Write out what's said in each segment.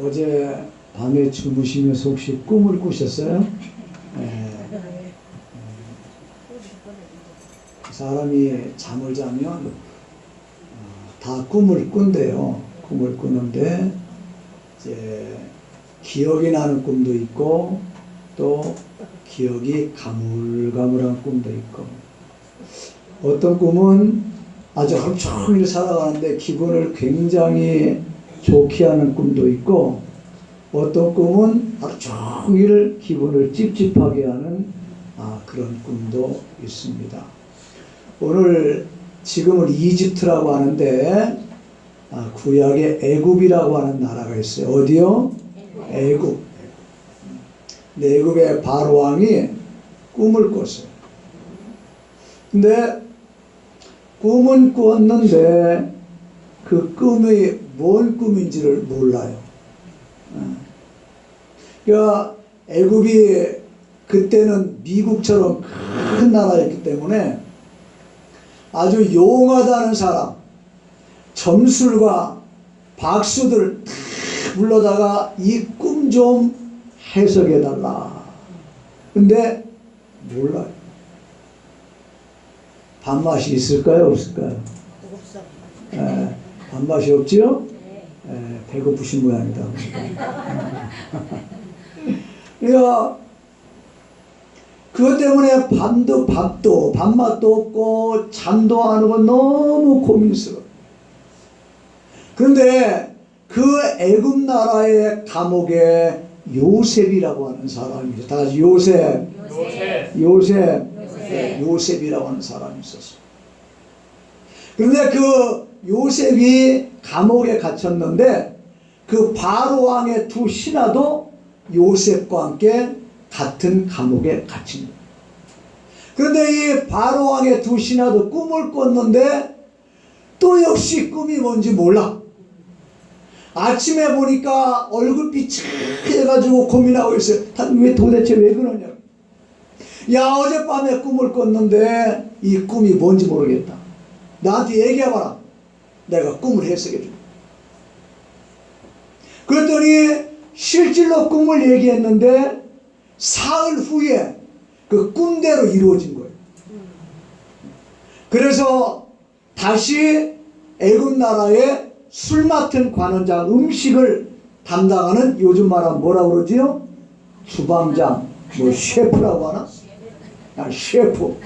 어제 밤에 주무시면서 혹시 꿈을 꾸셨어요? 예. 사람이 잠을 자면 어, 다 꿈을 꾼대요. 꿈을 꾸는데 이제 기억이 나는 꿈도 있고 또 기억이 가물가물한 꿈도 있고 어떤 꿈은 아주 하루 종일 살아가는데 기분을 굉장히 좋게 하는 꿈도 있고 어떤 꿈은 하루 종일 기분을 찝찝하게 하는 아, 그런 꿈도 있습니다. 오늘 지금은 이집트라고 하는데 아, 구약에 애굽이라고 하는 나라가 있어요. 어디요? 애굽. 근데 애굽의 바로 왕이 꿈을 꿨어요. 근데 꿈은 꿨는데 그 꿈이 뭔 꿈인지를 몰라요. 어. 그러니까 애굽이 그때는 미국처럼 큰 나라였기 때문에 아주 용하다는 사람, 점술과 박수들 다 불러다가 이 꿈 좀 해석해 달라. 근데 몰라요. 밥맛이 있을까요? 없을까요? 없어. 에, 밥맛이 없지요? 네. 에, 배고프신 모양이다. 그러니까 그것 때문에 밤도 밥도 밥맛도 없고 잠도 안 오고 너무 고민스러워. 그런데 그 애굽 나라의 감옥에 요셉이라고 하는 사람이 있어요. 다 같이 요셉, 요셉 요셉, 요셉. 요셉 이라고 하는 사람이 있었어요. 그런데 그 요셉이 감옥에 갇혔는데 그 바로 왕의 두 신하도 요셉과 함께 같은 감옥에 갇힌 거예요. 그런데 이 바로 왕의 두 신하도 꿈을 꿨는데 또 역시 꿈이 뭔지 몰라. 아침에 보니까 얼굴빛이 해가지고 고민하고 있어요. 다왜 도대체 왜 그러냐. 야 어젯밤에 꿈을 꿨는데 이 꿈이 뭔지 모르겠다. 나한테 얘기해봐라. 내가 꿈을 해석해 줄게. 그랬더니 실질로 꿈을 얘기했는데 사흘 후에 그 꿈대로 이루어진 거예요. 그래서 다시 애굽 나라의 술 맡은 관원장 음식을 담당하는 요즘 말하면 뭐라 그러지요? 주방장, 뭐 셰프라고 하나? 아, 셰프.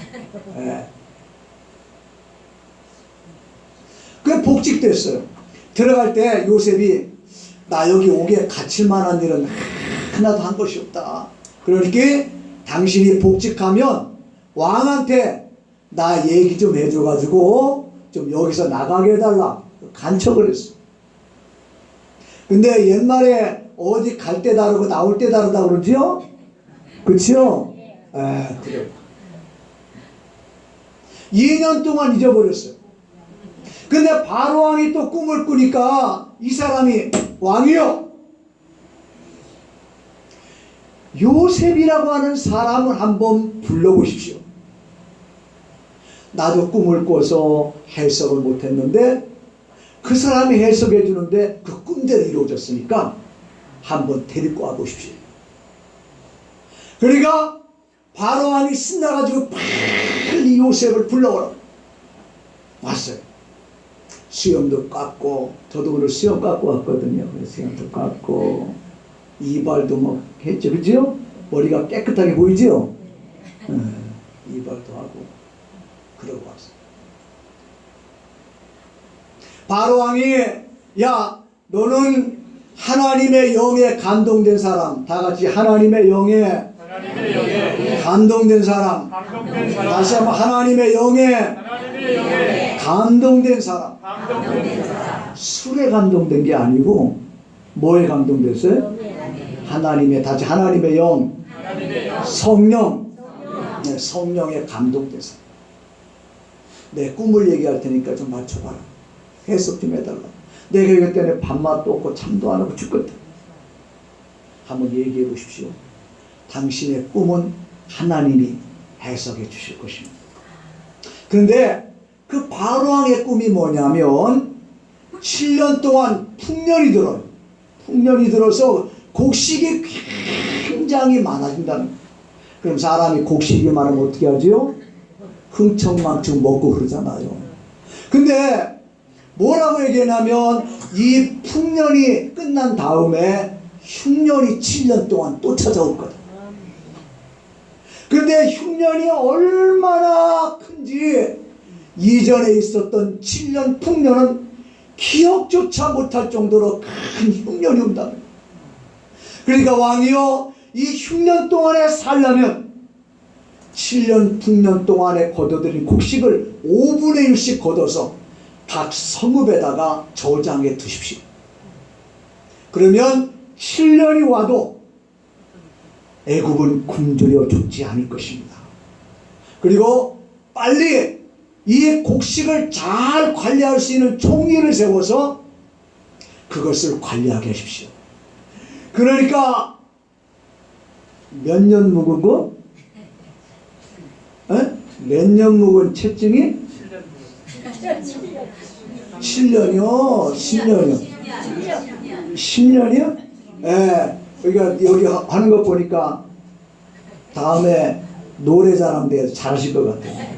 예. 그 복직됐어요. 들어갈 때 요셉이 나 여기 오게 갇힐 만한 일은 하나도 한 것이 없다. 그러니까 당신이 복직하면 왕한테 나 얘기 좀 해줘가지고 좀 여기서 나가게 해달라. 간척을 했어. 근데 옛말에 어디 갈 때 다르고 나올 때 다르다 그러지요? 그치요? 에, 그래요. 2년 동안 잊어버렸어요. 근데 바로 왕이 또 꿈을 꾸니까 이 사람이 왕이요. 요셉이라고 하는 사람을 한번 불러보십시오. 나도 꿈을 꿔서 해석을 못했는데 그 사람이 해석해 주는데 그 꿈대로 이루어졌으니까 한번 데리고 와 보십시오. 그러니까 바로 왕이 신나가지고 빨리 요셉을 불러오라. 왔어요. 수염도 깎고 저도 오늘 수염 깎고 왔거든요. 수염도 깎고 이발도 뭐 했죠, 그죠? 머리가 깨끗하게 보이죠? 네, 이발도 하고 그러고 왔어요. 바로 왕이 야 너는 하나님의 영에 감동된 사람. 다 같이 하나님의 영에 감동된 사람. 다시 한번 하나님의 영에 감동된 사람. 술에 감동된 게 아니고 뭐에 감동됐어요? 하나님의 다시 하나님의 영. 영 성령. 네, 성령에 감동돼서. 내 꿈을 얘기할 테니까 좀 맞춰봐라 해석 좀 해달라 내가 이것 때문에 밥맛도 없고 잠도 안 하고 죽겠다 한번 얘기해 보십시오 당신의 꿈은 하나님이 해석해 주실 것입니다 그런데 그 바로왕의 꿈이 뭐냐면 7년 동안 풍년이 들어요. 풍년이 들어서 곡식이 굉장히 많아진다는. 그럼 사람이 곡식이 많으면 어떻게 하죠? 흥청망청 먹고 그러잖아요. 근데 뭐라고 얘기하냐면 이 풍년이 끝난 다음에 흉년이 7년 동안 또 찾아올 거다. 근데 흉년이 얼마나 큰지 이전에 있었던 7년 풍년은 기억조차 못할 정도로 큰 흉년이 온다. 그러니까 왕이요, 이 흉년 동안에 살려면 7년 풍년 동안에 거둬들인 곡식을 5분의 1씩 걷어서 각 성읍에다가 저장해 두십시오. 그러면 7년이 와도 애굽은 굶주려 죽지 않을 것입니다. 그리고 빨리 이 곡식을 잘 관리할 수 있는 총리를 세워서 그것을 관리하게 하십시오. 그러니까 몇 년 묵은 거? 몇 년 묵은 채증이? 7년이요? 10년이요? 10년이요? 예. 그러니까 여기 하- 하는 거 보니까 다음에 노래자랑 대해서 잘하실 것 같아요. 예.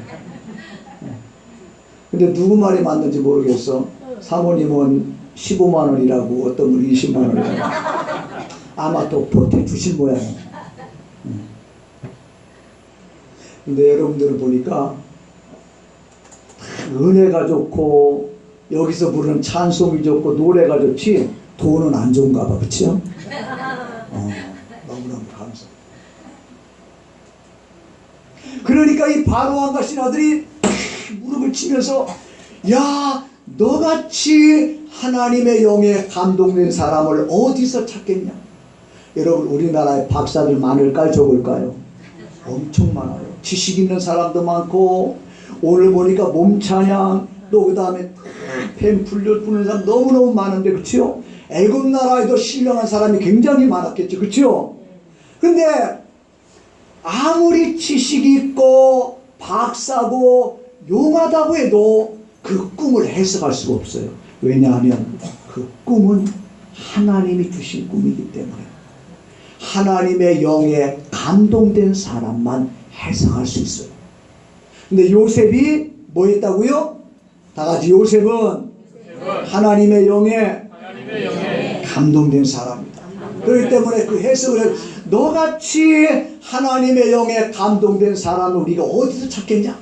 근데 누구 말이 맞는지 모르겠어. 사모님은 15만 원이라고 어떤 분이 20만 원이라고. 아마 또 보태 주실 모양이에요. 음. 근데 여러분들을 보니까 은혜가 좋고 여기서 부르는 찬송이 좋고 노래가 좋지 돈은 안 좋은가 봐 그치요? 어, 너무너무 감사 그러니까 이 바로왕과 신하들이 무릎을 치면서 야 너같이 하나님의 영에 감동된 사람을 어디서 찾겠냐? 여러분 우리나라에 박사들 많을까요? 적을까요? 엄청 많아요. 지식 있는 사람도 많고 오늘 보니까 몸찬양 또그 다음에 펜 풀려 부는 사람 너무너무 많은데 그치요? 애굽 나라에도 신령한 사람이 굉장히 많았겠죠 그치요? 근데 아무리 지식이 있고 박사고 용하다고 해도 그 꿈을 해석할 수가 없어요 왜냐하면 그 꿈은 하나님이 주신 꿈이기 때문에 하나님의 영에 감동된 사람만 해석할 수 있어요 근데 요셉이 뭐 했다고요? 다 같이 요셉은 하나님의 영에 감동된 사람이다. 그렇기 때문에 그 해석을 해. 너같이 하나님의 영에 감동된 사람을 우리가 어디서 찾겠냐?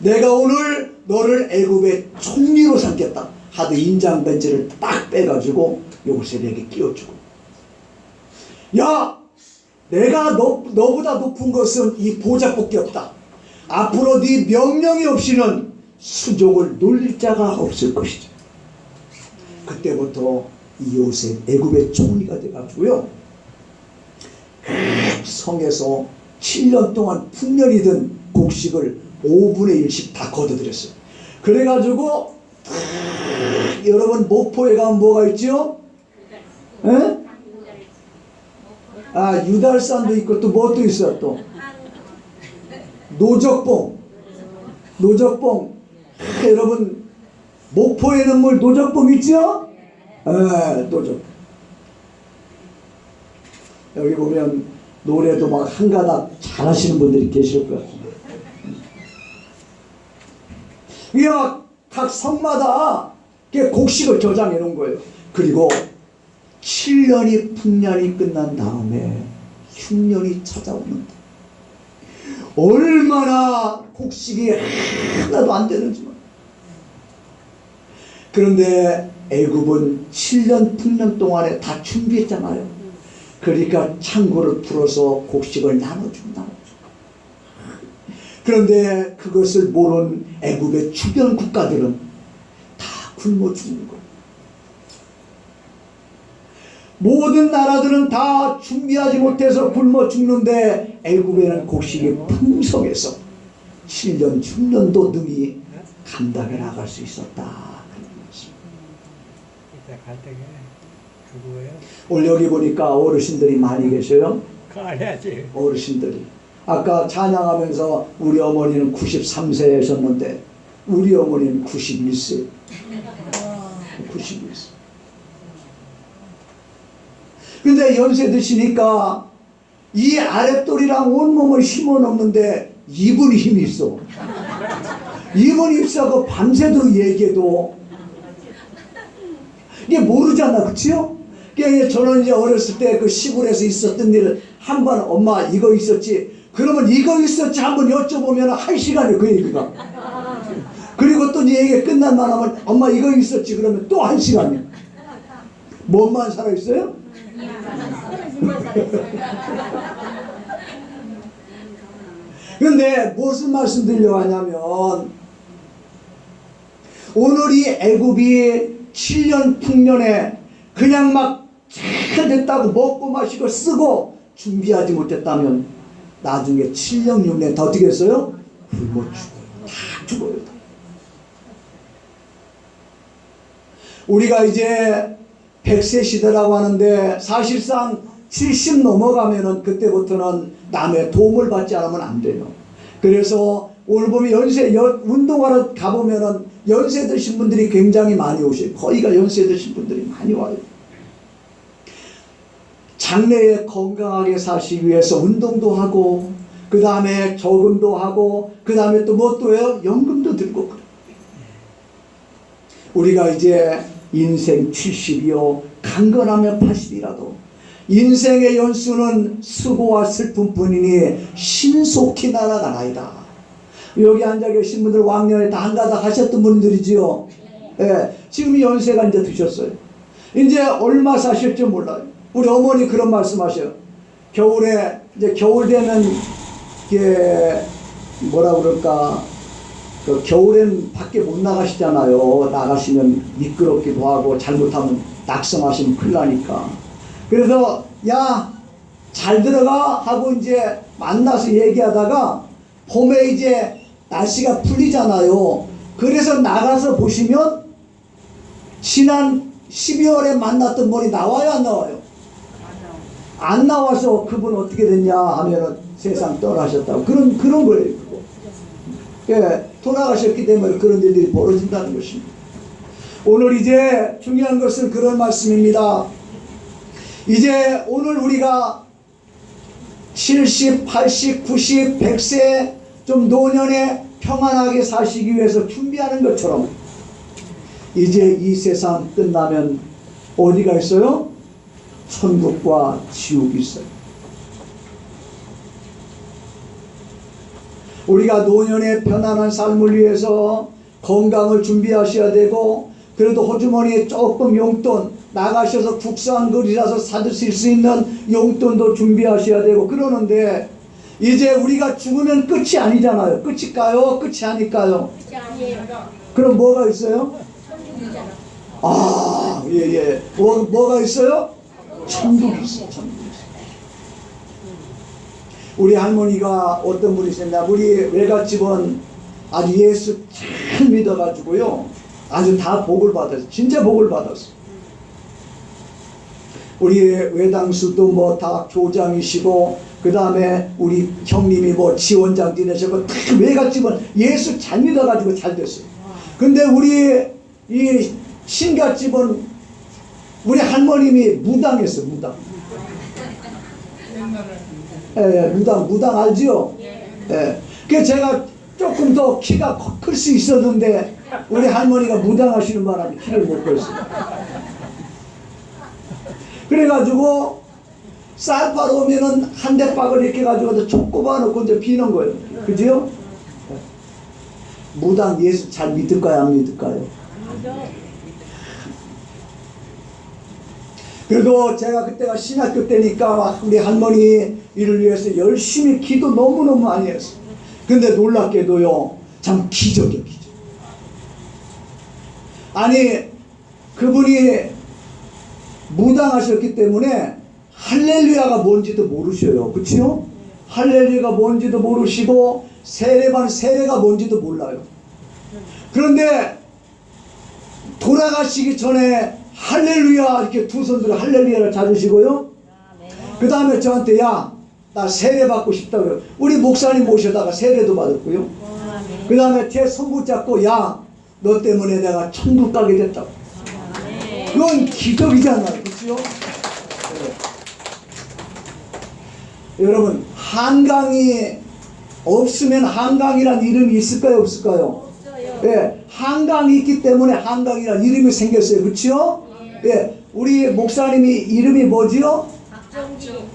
내가 오늘 너를 애굽의 총리로 삼겠다. 하도 인장 벤치를 딱 빼가지고 요셉에게 끼워주고. 야, 내가 너, 너보다 높은 것은 이 보좌밖에 없다. 앞으로 네 명령이 없이는 수족을 놀릴 자가 없을 것이다. 그때부터 이 요셉 애굽의 총리가 돼가지고요. 그 성에서 7년 동안 풍년이 든 곡식을 5분의 1씩 다 걷어들였어요. 그래가지고 탁, 여러분 목포에 가면 뭐가 있죠? 에? 아 유달산도 있고 또 뭐 또 있어요 또 노적봉 노적봉 아, 여러분 목포에는 뭘 노적봉 있죠? 에 노적. 여기 보면 노래도 막 한가닥 잘하시는 분들이 계실 것 같아요 이야 각 성마다 곡식을 저장해 놓은 거예요. 그리고 7년이 풍년이 끝난 다음에 흉년이 찾아오는데 얼마나 곡식이 하나도 안 되는지 그런데 애굽은 7년 풍년 동안에 다 준비했잖아요. 그러니까 창고를 풀어서 곡식을 나눠준다. 그런데 그것을 모르는 애굽의 주변 국가들은 다 굶어 죽는 거예요. 모든 나라들은 다 준비하지 못해서 굶어 죽는데 애굽에는 곡식이 풍성해서 7년, 6년도 능히 감당해 나갈 수 있었다. 그런 말씀. 이따 갈 때게 그거예요. 오늘 여기 보니까 어르신들이 많이 계셔요. 가야지. 어르신들이. 아까 찬양하면서 우리 어머니는 93세셨는데 우리 어머니는 91세. 91세. 근데 연세 드시니까 이 아랫돌이랑 온몸을 없는데 입은 힘이 있어. 입은 있어고 밤새도록 얘기해도 이게 모르잖아, 그치요? 그러니까 저는 이제 어렸을 때 그 시골에서 있었던 일을 한 번 엄마 이거 있었지. 그러면 이거 있었지 한번 여쭤보면 한 시간이 그 얘기가. 그리고 또 이제 얘기 끝난 만 하면 엄마 이거 있었지 그러면 또 한 시간이야. 뭔만 살아있어요? 근데 무슨 말씀 드리려고 하냐면 오늘 이 애굽이 7년 풍년에 그냥 막 잘 됐다고 먹고 마시고 쓰고 준비하지 못했다면 나중에 7년 6년 더 했어요? 굶어 죽어요. 다 죽어요. 다. 우리가 이제 100세 시대라고 하는데 사실상 70 넘어가면은 그때부터는 남의 도움을 받지 않으면 안 돼요. 그래서 오늘 보면 연세 연- 운동하러 가보면은 연세 드신 분들이 굉장히 많이 오셔요. 거의가 연세 드신 분들이 많이 와요. 장래에 건강하게 사시기 위해서 운동도 하고 그 다음에 저금도 하고 그 다음에 또 뭐 또 해요? 연금도 들고 그래요. 우리가 이제 인생 70이요 강건하면 80이라도 인생의 연수는 수고와 슬픔뿐이니 신속히 날아가나이다. 여기 앉아 계신 분들 왕년에 다 한가닥 하셨던 분들이지요. 예, 지금 연세가 이제 드셨어요. 이제 얼마 사실지 몰라요. 우리 어머니 그런 말씀하셔요. 겨울에 이제 겨울 되면 이게 뭐라 그럴까 그 겨울엔 밖에 못 나가시잖아요. 나가시면 미끄럽기도 하고 잘못하면 낙성하시면 큰일 나니까. 그래서 야 잘 들어가 하고 이제 만나서 얘기하다가 봄에 이제 날씨가 풀리잖아요. 그래서 나가서 보시면 지난 12월에 만났던 분이 나와요 안 나와요? 안 나와서 그분 어떻게 됐냐 하면은 세상 떠나셨다고 그런 그런 거예요 그거. 예, 돌아가셨기 때문에 그런 일들이 벌어진다는 것입니다. 오늘 이제 중요한 것은 그런 말씀입니다. 이제 오늘 우리가 70, 80, 90, 100세 좀 노년에 평안하게 사시기 위해서 준비하는 것처럼 이제 이 세상 끝나면 어디가 있어요? 천국과 지옥이 있어요. 우리가 노년의 편안한 삶을 위해서 건강을 준비하셔야 되고 그래도 호주머니에 조금 용돈 나가셔서 국산 거리라서 사드실 수 있는 용돈도 준비하셔야 되고 그러는데 이제 우리가 죽으면 끝이 아니잖아요. 끝일까요? 끝이 아닐까요? 그럼 뭐가 있어요? 아, 예, 예. 뭐, 뭐가 있어요? 천국이 있어요, 천국이 있어요. 우리 할머니가 어떤 분이셨냐, 우리 외갓집은 아주 예수 잘 믿어가지고요. 아주 다 복을 받았어요. 진짜 복을 받았어요. 우리 외당수도 뭐 다 교장이시고, 그 다음에 우리 형님이 뭐 지원장 지내셨고, 다 외갓집은 예수 잘 믿어가지고 잘 됐어요. 근데 우리 이 신갓집은 우리 할머님이 무당했어 무당. 예, 예, 무당 무당 알지요? 예. 그 제가 조금 더 키가 클 수 있었는데 우리 할머니가 무당하시는 바람에 키를 못 뺐어요. 그래가지고 쌀파로 오면은 한 대박을 이렇게 가지고 촉 꼽아놓고 이제 비는 거예요. 그지요? 무당 예수 잘 믿을까요? 안 믿을까요? 그래도 제가 그때가 신학교 때니까 우리 할머니 일을 위해서 열심히 기도 너무너무 많이 했어요. 근데 놀랍게도요, 참 기적이에요, 기적. 아니, 그분이 무당하셨기 때문에 할렐루야가 뭔지도 모르셔요. 그치요? 할렐루야가 뭔지도 모르시고 세례반 세례가 뭔지도 몰라요. 그런데 돌아가시기 전에 할렐루야 이렇게 두 손으로 할렐루야를 잡으시고요. 그 다음에 저한테 야 나 세례 받고 싶다고요. 우리 목사님 모셔다가 세례도 받았고요. 그 다음에 제 손 붙잡고 야, 너 때문에 내가 천국 가게 됐다고. 이건 기적이잖아요. 그렇죠? 여러분 한강이 없으면 한강이란 이름이 있을까요 없을까요? 예, 한강이 있기 때문에 한강이란 이름이 생겼어요. 그렇죠? 예, 우리 목사님이 이름이 뭐지요?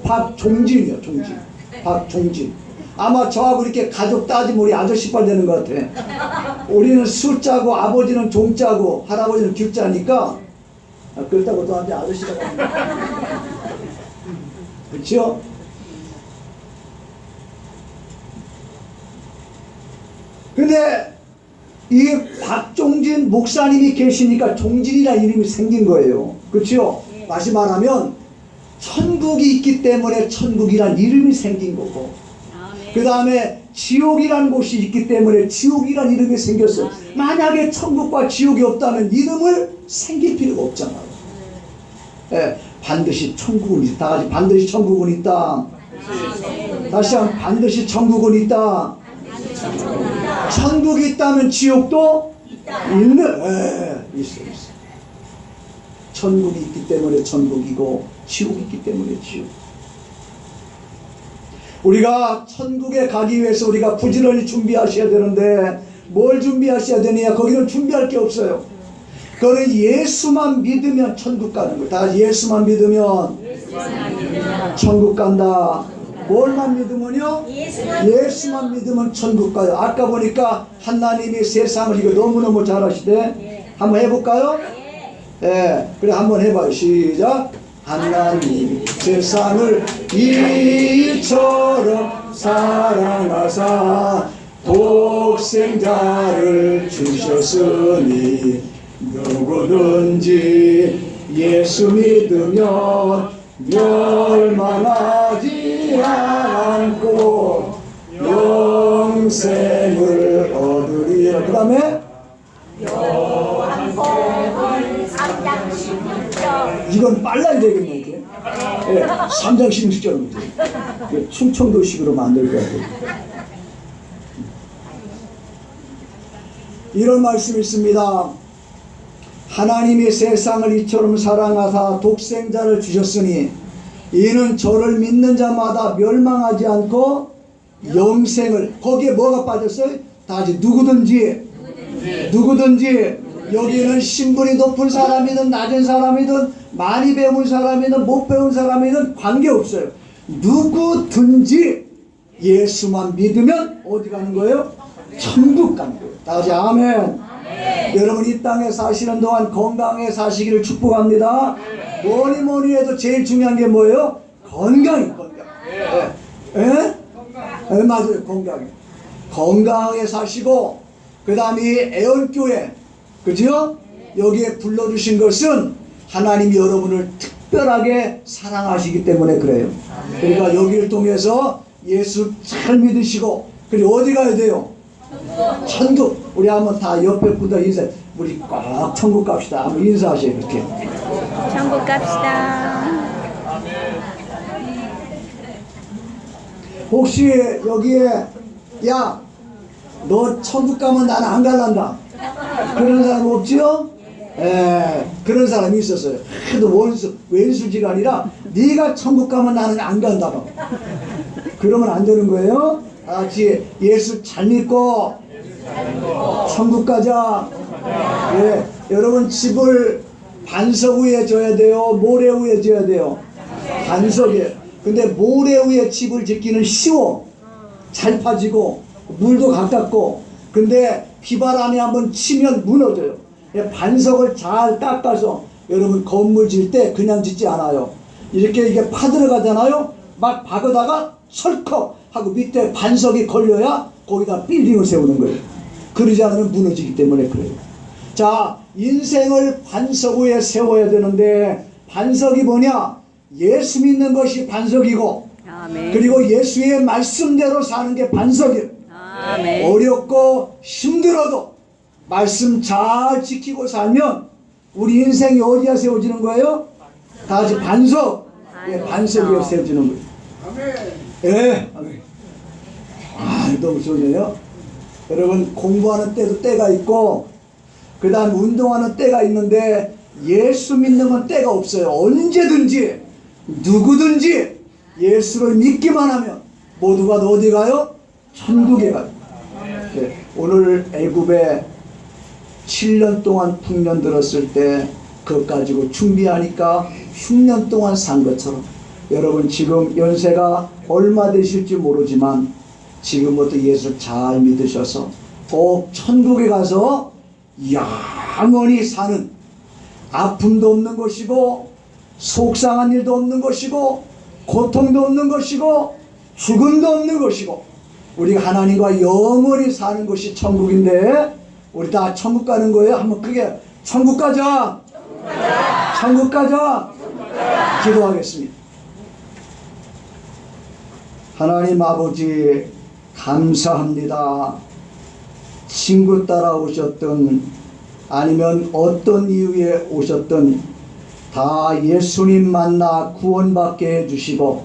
박종진이요, 종진. 박종진. 아마 저하고 이렇게 가족 따지면 우리 아저씨빨 되는 것 같아. 우리는 숫자고 아버지는 종자고 할아버지는 규자니까 아, 그렇다고 너한테 아저씨가 그렇죠? 근데 이 박종진 목사님이 계시니까 종진이라는 이름이 생긴 거예요. 그렇죠? 다시 말하면 천국이 있기 때문에 천국이란 이름이 생긴 거고 그 다음에 지옥이란 곳이 있기 때문에 지옥이란 이름이 생겼어요. 만약에 천국과 지옥이 없다면 이름을 생길 필요가 없잖아요. 예, 반드시 천국은 있다. 다 같이 반드시 천국은 있다. 다시 한번 반드시 천국은 있다. 천국이 있다면 지옥도 있는. 예, 있어 있어. 천국이 있기 때문에 천국이고 지옥이 있기 때문에 지옥. 우리가 천국에 가기 위해서 우리가 부지런히 준비하셔야 되는데 뭘 준비하셔야 되느냐? 거기는 준비할 게 없어요. 그거는 예수만 믿으면 천국 가는 거예요. 다 예수만 믿으면 천국 간다. 뭘만 믿으면요? 예수만 믿으면 천국 가요. 아까 보니까 하나님이 세상을 이거 너무너무 잘하시대. 한번 해볼까요? 예, 그래 한번 해봐요. 시작. 하나님 세상을 이처럼 사랑하사 독생자를 주셨으니 누구든지 예수 믿으면 멸망하지 않고 영생을 얻으리라. 그 다음에 이건 빨라야 되겠네 이게. 예, 3장 16절입니다. 충청도식으로 만들 것 같아요. 이런 말씀이 있습니다. 하나님이 세상을 이처럼 사랑하사 독생자를 주셨으니 이는 저를 믿는 자마다 멸망하지 않고 영생을 거기에 뭐가 빠졌어요? 다시 누구든지 누구든지 여기는 신분이 높은 사람이든 낮은 사람이든 많이 배운 사람이든 못 배운 사람이든 관계없어요. 누구든지 예수만 믿으면 어디 가는 거예요? 천국 가는 거예요. 다시 아멘. 여러분 이 땅에 사시는 동안 건강에 사시기를 축복합니다. 뭐니 뭐니 해도 제일 중요한 게 뭐예요? 건강이 건강. 예? 예? 예, 맞아요 건강. 건강하게 사시고 그 다음에 이 애원교회 그죠? 여기에 불러주신 것은 하나님이 여러분을 특별하게 사랑하시기 때문에 그래요. 그러니까 여기를 통해서 예수 잘 믿으시고 그리고 어디 가야 돼요? 천국. 우리 한번 다 옆에 분들 인사. 우리 꼭 천국 갑시다. 한번 인사하세요 이렇게. 천국 갑시다. 혹시 여기에 야 너 천국 가면 나는 안 갈란다 그런 사람 없지요? 예, 그런 사람이 있었어요. 그래도 원수 왼수지가 아니라 네가 천국 가면 나는 안 간다 봐. 그러면 안 되는 거예요. 다 같이 예수 잘 믿고 천국 가자. 예, 여러분 집을 반석 위에 져야 돼요. 모래 위에 져야 돼요. 반석에. 근데 모래 위에 집을 짓기는 쉬워. 잘 파지고 물도 가깝고 근데 비바람이 한번 치면 무너져요. 예, 반석을 잘 깎아서 여러분 건물 짓때 그냥 짓지 않아요. 이렇게 이게 파들어가잖아요. 막 박으다가 철컥 하고 밑에 반석이 걸려야 거기다 빌딩을 세우는 거예요. 그러지 않으면 무너지기 때문에 그래요. 자, 인생을 반석 위에 세워야 되는데 반석이 뭐냐? 예수 믿는 것이 반석이고 아멘. 그리고 예수의 말씀대로 사는 게 반석이에요. 아멘. 어렵고 힘들어도 말씀 잘 지키고 살면 우리 인생이 어디에 세워지는 거예요? 다 같이 반석, 예, 반석 위에 세워지는 거예요. 예. 아멘. 아, 너무 좋네요. 여러분, 공부하는 때도 때가 있고, 그 다음 운동하는 때가 있는데, 예수 믿는 건 때가 없어요. 언제든지, 누구든지, 예수를 믿기만 하면, 모두가 어디 가요? 천국에 가요. 네, 오늘 애굽에 7년 동안 풍년 들었을 때, 그것 가지고 준비하니까 6년 동안 산 것처럼, 여러분 지금 연세가 얼마 되실지 모르지만 지금부터 예수 잘 믿으셔서 꼭 천국에 가서 영원히 사는 아픔도 없는 것이고 속상한 일도 없는 것이고 고통도 없는 것이고 죽음도 없는 것이고 우리가 하나님과 영원히 사는 것이 천국인데 우리 다 천국 가는 거예요. 한번 크게 천국 가자. 천국 가자. 기도하겠습니다. 하나님 아버지 감사합니다. 친구 따라 오셨던 아니면 어떤 이유에 오셨던 다 예수님 만나 구원받게 해주시고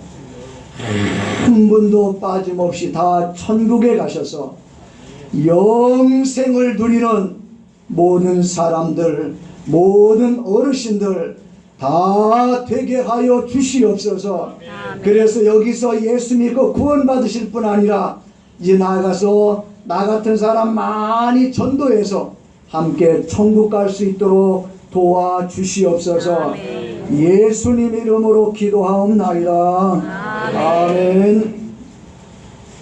한 분도 빠짐없이 다 천국에 가셔서 영생을 누리는 모든 사람들, 모든 어르신들 다 되게 하여 주시옵소서. 그래서 여기서 예수 믿고 구원 받으실 뿐 아니라 이제 나가서 나 같은 사람 많이 전도해서 함께 천국 갈 수 있도록 도와 주시옵소서. 예수님 이름으로 기도하옵나이다. 아멘.